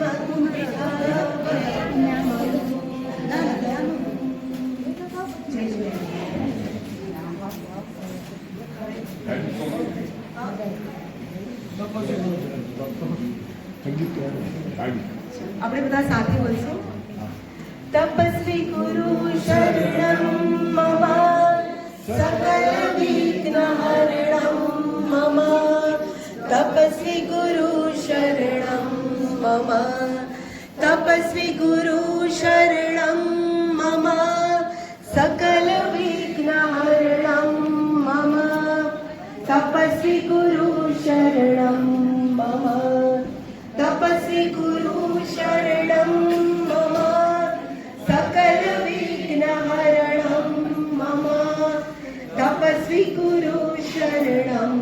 આપણે બધા સાથે બોલશું તપસ્વી ગુરુ શરણ મમા સકલ વિઘ્ન તપસ્વી ગુરુ मम तपस्वी गुरु शरणं मम सकलविघ्नहरणं मम तपस्वी गुरु शरणं मम तपस्वी गुरु शरणं मम सकलविघ्नहरणं मम तपस्वी गुरु शरणं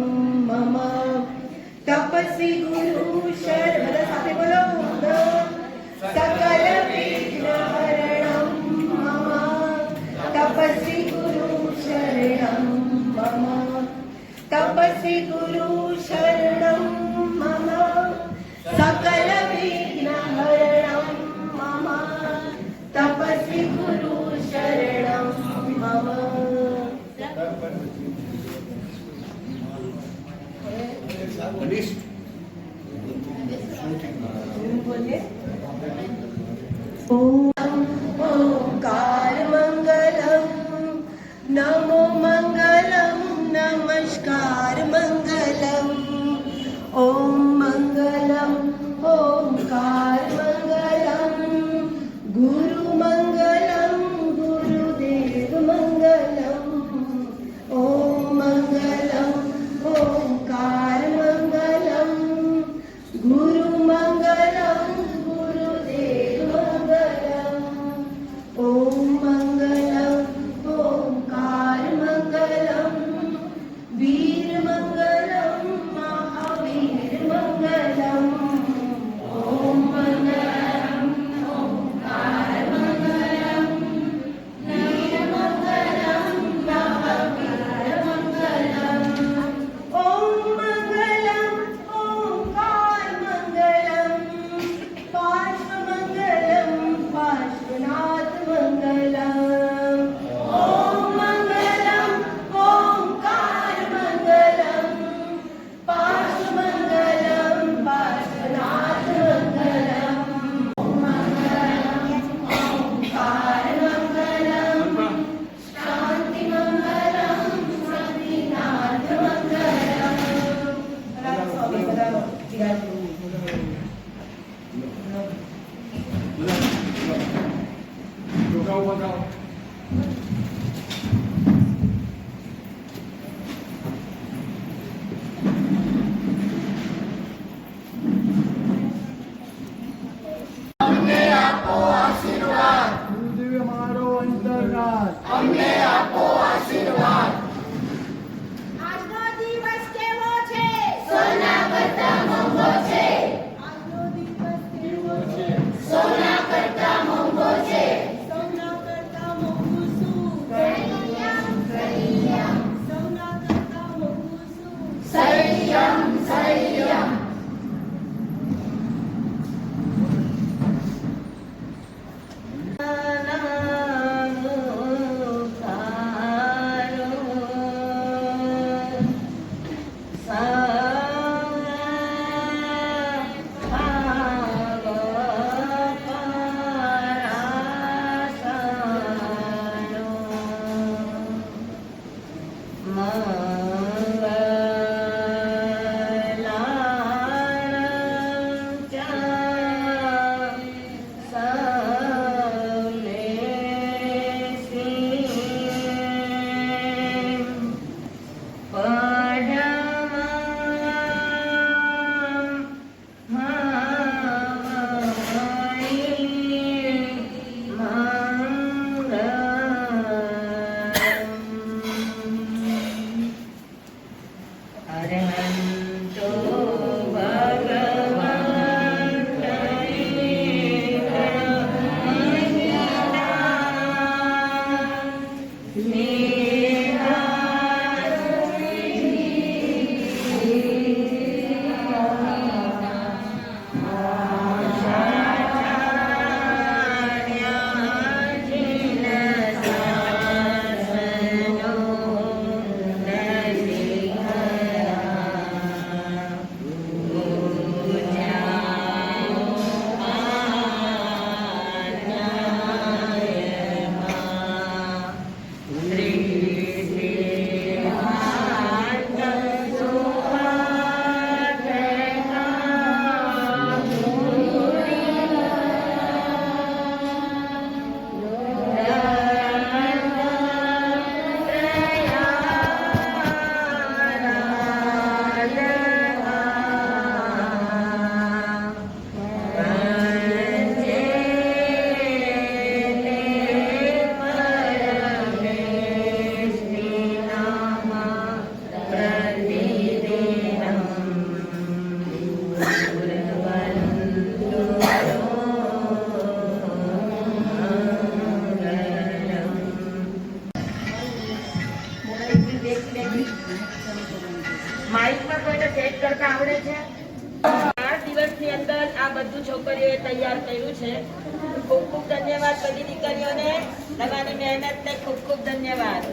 બધી દીકરીઓને તમારી મહેનતને ખૂબ ખૂબ ધન્યવાદ.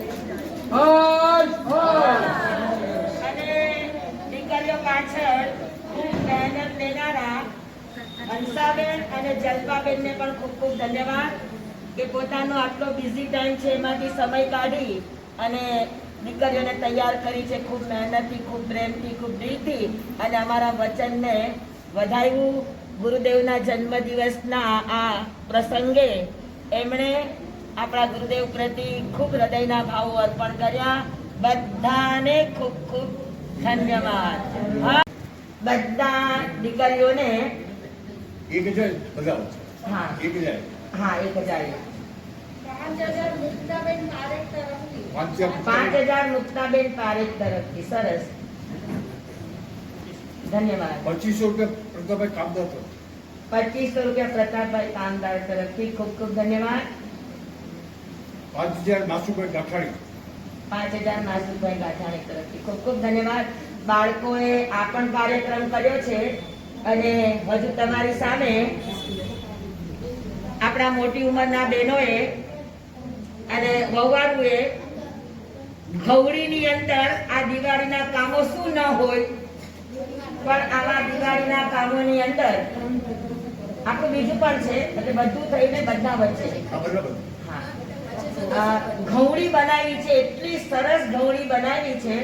અને દીકરીઓ પાછળ ખૂબ મહેનત લેનારા હંસાબેન અને જલ્પાબેનને પણ ખૂબ ખૂબ ધન્યવાદ કે પોતાનો આટલો બિઝી ટાઈમ છે એમાંથી સમય કાઢી અને દીકરીઓને તૈયાર કરી છે ખૂબ મહેનતથી ખૂબ પ્રેમથી ખૂબ દિલથી અને અમારા વચનને વધાર્યું ગુરુદેવના જન્મદિવસના આ પ્રસંગે એમણે આપણા ગુરુદેવ પ્રતિ ખૂબ હૃદયના ભાવો અર્પણ કર્યા. બધાને ખૂબ ખૂબ ધન્યવાદ. હા, બધા દીકરીઓને એક હજાર હા. એક હજાર. હા એક હજાર. પાંચ હજાર મુક્તાબેન પારેખ તરફથી. સરસ. ધન્યવાદ. પચીસો રૂપિયા પ્રતાપભાઈ કામદાર પચીસો રૂપિયા પ્રતાપભાઈ કામદાર તરફથી ખૂબ ખૂબ ધન્યવાદ. પાંચ હજાર માસુભાઈ ગાંઠાણી. પાંચ હજાર માસુભાઈ ગાંઠાણી તરફથી ખૂબ ખૂબ ધન્યવાદ. બાળકોએ આ પણ કાર્યક્રમ કર્યો છે અને હજુ તમારી સામે આપણા મોટી ઉંમરના બહેનોએ અને વહુવારુએ ખવડીની અંદર આ દિવાળીના કામો શું ન હોય પણ આવા દિવાળીના કામોની અંદર આપણું બીજું પણ છે એટલે બધું થઈને બધા વચ્ચે ઘઉડી બનાવી છે એટલી સરસ ઘઉંડી બનાવી છે.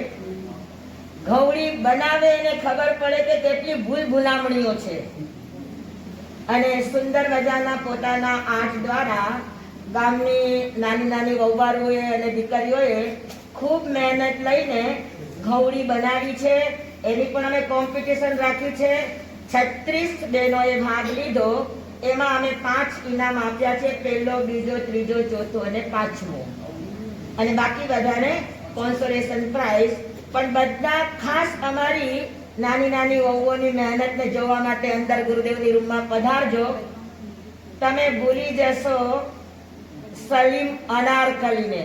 ઘઉંડી બનાવે એને ખબર પડે કે કેટલી ભૂલ ભૂલામણીઓ છે. અને સુંદર મજાના પોતાના આઠ દ્વારા ગામની નાની નાની વહુવારોએ અને દીકરીઓએ ખૂબ મહેનત લઈને ઘઉંડી બનાવી છે. એની પણ અમે કોમ્પિટિશન રાખ્યું છે. છત્રીસ બહેનોએ ભાગ લીધો. એમાં અમે પાંચ ઇનામ આપ્યા છે. પહેલો, બીજો, ત્રીજો, ચોથો અને પાંચમો. અને બાકી બધાને કોન્સોલેશન પ્રાઇઝ પણ બધા ખાસ અમારી નાની નાની વહુઓની મહેનતને જોવા માટે અંદર ગુરુદેવની રૂમમાં પધારજો. તમે ભૂલી જશો સલીમ અનારકલીને.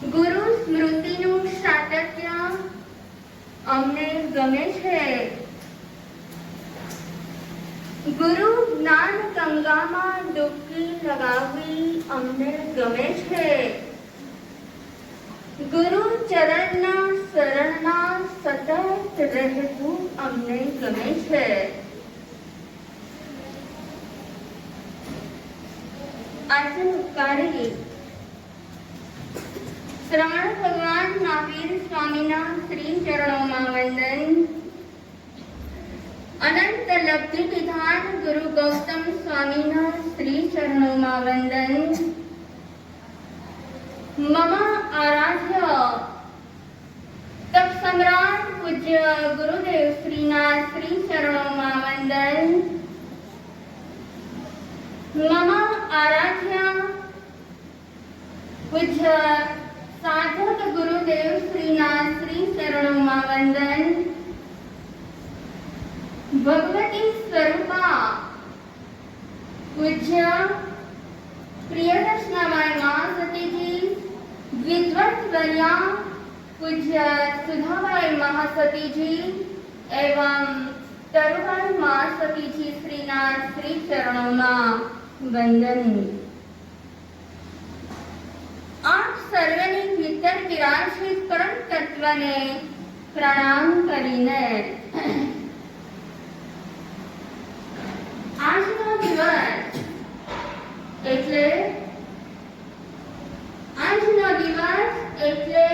ગુરુ સ્મૃતિનું સાતત્ય અમને ગમે છે. ગુરુ જ્ઞાન ગંગામાં ડૂબકી લગાવવી અમને ગમે છે. ગુરુ ચરણના શરણમાં સતત રહેવું અમને ગમે છે. આજે ઉકાળી શ્રવણ ભગવાન મહાવીર સ્વામીના શ્રી ચરણોમાં વંદન. અનંત લબ્ધિ વિધાન ગુરુ ગૌતમ સ્વામીના શ્રી ચરણોમાં વંદન. મમ આરાધ્ય. તપ સમ્રાટ પૂજ્ય ગુરુદેવ શ્રીના શ્રી ચરણોમાં વંદન. મમ આરાધ્ય પૂજ્ય સાધક ગુરુદેવ શ્રીના શ્રી ચરણોમાં વંદન. ભગવતી સ્વરૂપા. પૂજ્ય પ્રિયદર્શનાબાઈ મહાસતીજી વિદ્વત વર્યા, પૂજ્ય સુધાબાઈ મહાસતીજી એવં તરુબાઈ મહાસતીજી શ્રીના શ્રી ચરણોમાં વંદન. આપ સર્વની ભીતર વિરાજશીલ પરમ તત્વને પ્રણામ કરીને આજનો દિવસ એટલે આજનો દિવસ એટલે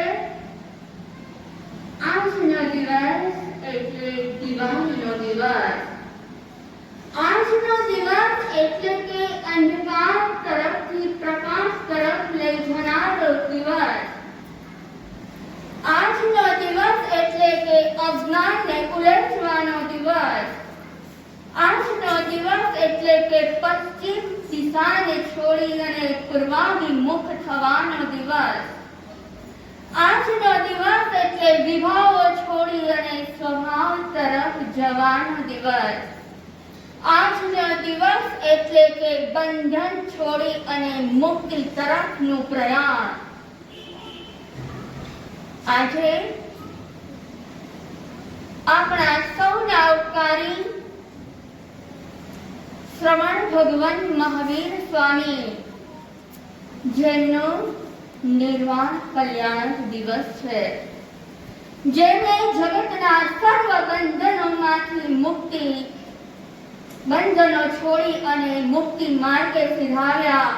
આજનો દિવસ એટલે દિવાળીનો દિવસ આજનો દિવસ એટલે કે અંધકાર તરફથી પ્રકાશ તરફ લઈ જનારો દિવસ અજ્ઞાનને ઉલટવાનો દિવસ. આજનો દિવસ એટલે કે પશ્ચિમ દિશાને છોડી અને પૂર્વાભિમુખ થવાનો દિવસ. આજનો દિવસ એટલે વિભાવો છોડી અને સ્વભાવ તરફ જવાનો દિવસ. આજનો દિવસ એટલે કે બંધન છોડી અને મુક્તિ તરફનું પ્રયાણ. આજે આપણા સૌના ઉપકારી શ્રવણ ભગવાન મહાવીર સ્વામી જેમનો નિર્વાણ કલ્યાણ દિવસ છે. જેને જગતના સર્વ બંધનોમાંથી મુક્તિ, બંધનો છોડી અને મુક્તિ માર્ગે સિધાવ્યા.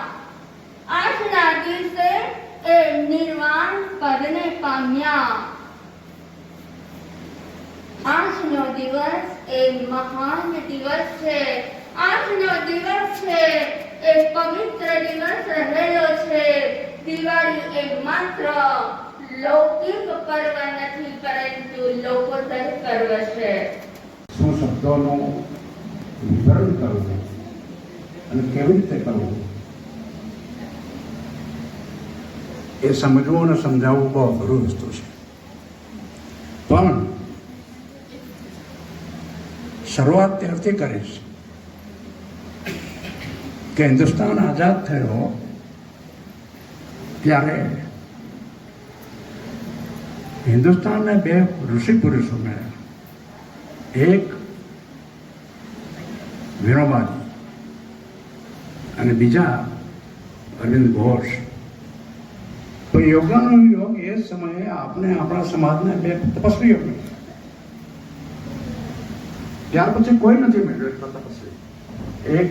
આજના દિવસે એ નિર્વાણ પદને પામ્યા. આજનો દિવસ એ મહાન દિવસ છે. આજનો દિવસ છે. એ પવિત્ર દિવસ રહેલો છે. દિવાળી એ માત્ર લૌકિક પર્વ નથી, પરંતુ લોકોતર પર્વ છે. શું શબ્દોનું વિવરણ કરવું? અને કેવી રીતે કરવું? એ સમજવું અને સમજાવવું બહુ અઘરું વસ્તુ છે. પણ શરૂઆત ત્યારથી કરીશ કે હિન્દુસ્તાન આઝાદ થયો ત્યારે હિન્દુસ્તાનને બે ઋષિ પુરુષો મળ્યા એક વિનોબાજી અને બીજા અરવિંદ ઘોષ તો યોગાનો યોગ એ સમયે આપણે આપણા સમાજને બે તપસ્વીઓ મળ્યા ત્યાર પછી કોઈ નથી મળ્યો એટલો તપસ્વી એક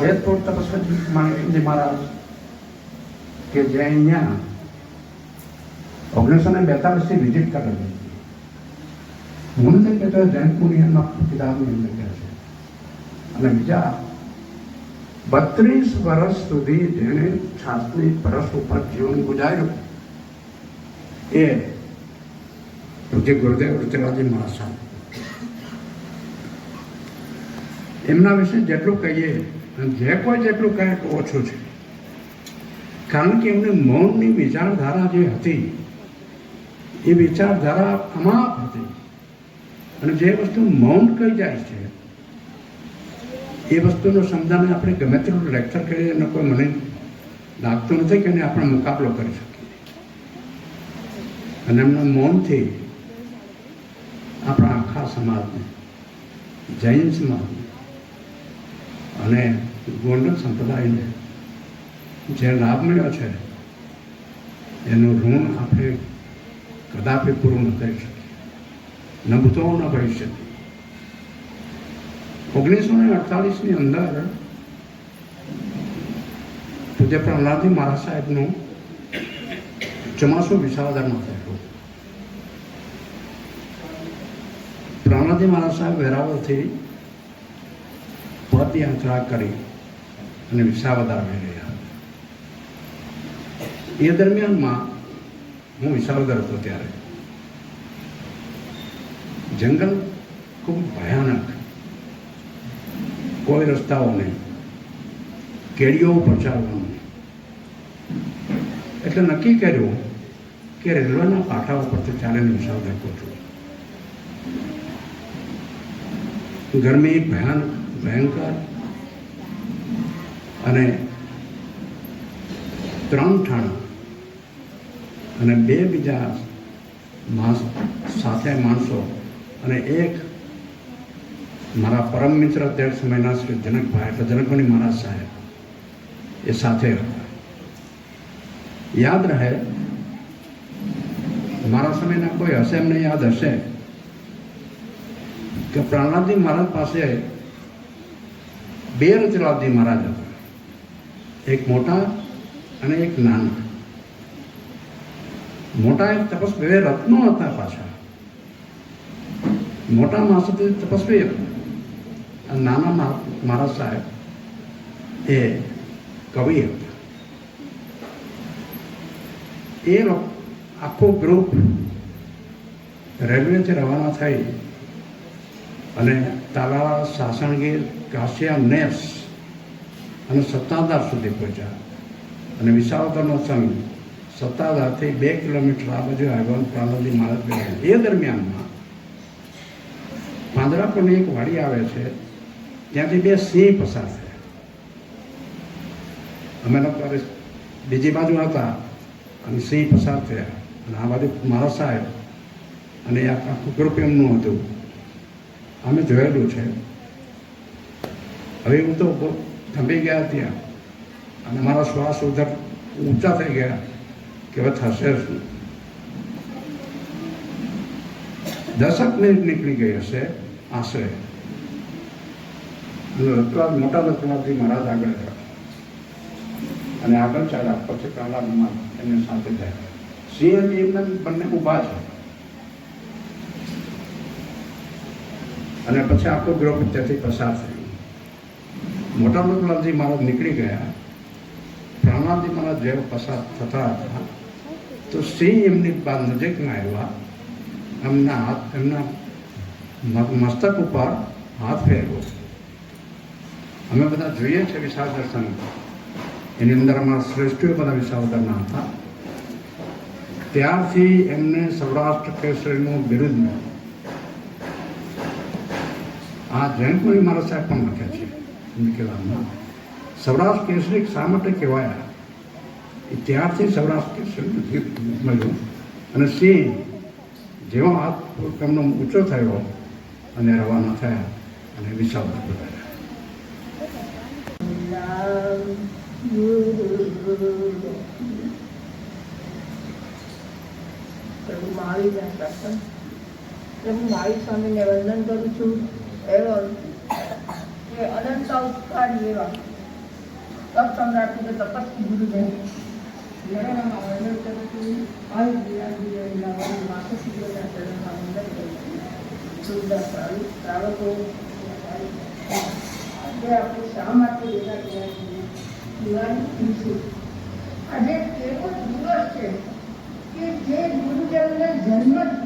જેતપુર તપસ્વી માણેકજી મહારાજ કે જે અહીંયા ઓગણીસો ને બેતાલીસથી વિઝિટ કરેલી હું નથી કહેતો જૈન પુનિયનના કિતાબની અંદર કહે છે અને બીજા બત્રીસ વર્ષ સુધી જેણે છાસની પરસ ઉપર જીવન ગુજાર્યું. એ પૂજ્ય ગુરુદેવ ઋતુરાજી મહારાજ એમના વિશે જેટલું કહીએ જે કોઈ જેટલું કહે તો ઓછું છે. કારણ કે એમની મૌનની વિચારધારા જે હતી, એ વિચારધારા અમાપ હતી. અને જે વસ્તુ મૌન કહી જાય છે એ વસ્તુનું સમજાવીને આપણે ગમે તેટલું લેક્ચર કરીએ એનો કોઈ મને લાગતું નથી કે એને આપણે મુકાબલો કરી શકીએ. અને એમના મૌનથી આપણા આખા સમાજને, જૈન સમાજને અને ગોંડલ સંપ્રદાયને જે લાભ મળ્યો છે, એનું ઋણ આપણે કદાપી પૂરું ન કરી શકીએ. ન ન કરી શકીએ. ઓગણીસો ને અડતાલીસની અંદર પૂજ્ય પ્રહલાદજી મહારાજ સાહેબનું ચોમાસું વિસાવદરમાં થયેલું. પ્રહલાદજી મહારાજ સાહેબ વેરાવળથી પદયાત્રા કરી અને વિસાવદર આવી રહ્યા. એ દરમિયાનમાં હું વિસાવદર હતો ત્યારે. જંગલ ખૂબ ભયાનક કોઈ રસ્તાઓ નહીં. કેડીઓ ઉપર એટલે નક્કી કર્યું કે રેલવેના પાટા ઉપરથી ચાલીને કરું છું ગરમી ભયાન, ભયંકર. અને ત્રણ ઠાણા અને બે બીજા માણસ, સાથે માણસો અને એક મારા પરમ મિત્ર અત્યાર સમયના શ્રી જનકભાઈ એટલે જનકમણી મહારાજ સાહેબ, એ સાથે હતા. યાદ રહે, મારા સમયના કોઈ હશે એમને યાદ હશે કે પ્રહલાદજી મહારાજ પાસે બે રચલાદજી મહારાજ હતા. એક મોટા અને એક નાના. મોટા એક તપસ્વી, બે રત્નો હતા પાછા. મોટા માણસોથી તપસ્વી હતા. નાના મારા સાહેબ, એ કવિ હતા. એ આખો ગ્રુપ રેલવેથી રવાના થઈ અને તાલાળા સાસણગીર, કાશિયા, નેસ અને સત્તાધાર સુધી પહોંચ્યા. અને વિસાવદરનો સંઘ સત્તાધારથી બે કિલોમીટર આ બાજુ આગળ પ્રાણોજી મહારાજ એ દરમિયાનમાં પાંદરાપુરની એક વાડી આવે છે. ત્યાંથી બે સિંહ પસાર થયા. અમે લોકો બીજી બાજુ હતા અને સિંહ પસાર થયા. અને આ બાજુ મારા સાહેબ અને આખું ગ્રુપ એમનું હતું. અમે જોયેલું છે. હવે હું તો થંભી ગયા ત્યાં. અને મારા શ્વાસ ઉધર ઊંચા થઈ ગયા કે હવે થશે શું? દસક મિનિટ નીકળી ગઈ હશે, આશરે. અને રતલાલ મોટા રતલાલજી મહારાજ આગળ ગયા અને આગળ ચાલ્યા, પછી પ્રહલાદમાં એમને સાથે થયા. સિંહજી એમને બંને ઊભા છે. અને પછી આખો ગ્રુપ ત્યાંથી પસાર થયું. મોટા રતલાલજી મહારાજ નીકળી ગયા. પ્રહલાદજી મહારાજ જેવા પસાર થતા હતા. તો સિંહ એમની નજીકમાં આવ્યા એમના હાથ, એમના મસ્તક ઉપર હાથ ફેરવો અમે બધા જોઈએ છે વિશાળ દર્શન. એની અંદર અમારા શ્રેષ્ઠીઓ બધા વિશાળદરના હતા. ત્યારથી એમને સૌરાષ્ટ્ર કેસરીનું બિરુદ મળ્યું આ જૈનપુરી મારા સાહેબ પણ લખ્યા છે. નિકેલામાં સૌરાષ્ટ્ર કેસરી શા માટે કહેવાયા? એ ત્યારથી સૌરાષ્ટ્ર કેસરી મળ્યું અને સિંહ જેવો હાથ એમનો ઊંચો થયો અને રવાના થયા અને વિશાળ વંદન કરું છું. એવા કે અનંત ઉપકારી એવા. તપ સમ્રાટ કે તપસ્વી ગુરુદેવ. જણાવવામાં વંદન કરું છું. આવી બિરાજી રહેલા માતા જોડા ચરણમાં વંદન કરું છું. સુંદર સારું શ્રાવકો આજે આપણે શા માટે ભેગા થયા છીએ? દિવાળી દિવસે આજે કેવો દિવસ છે કે જે ગુરુજનને જન્મ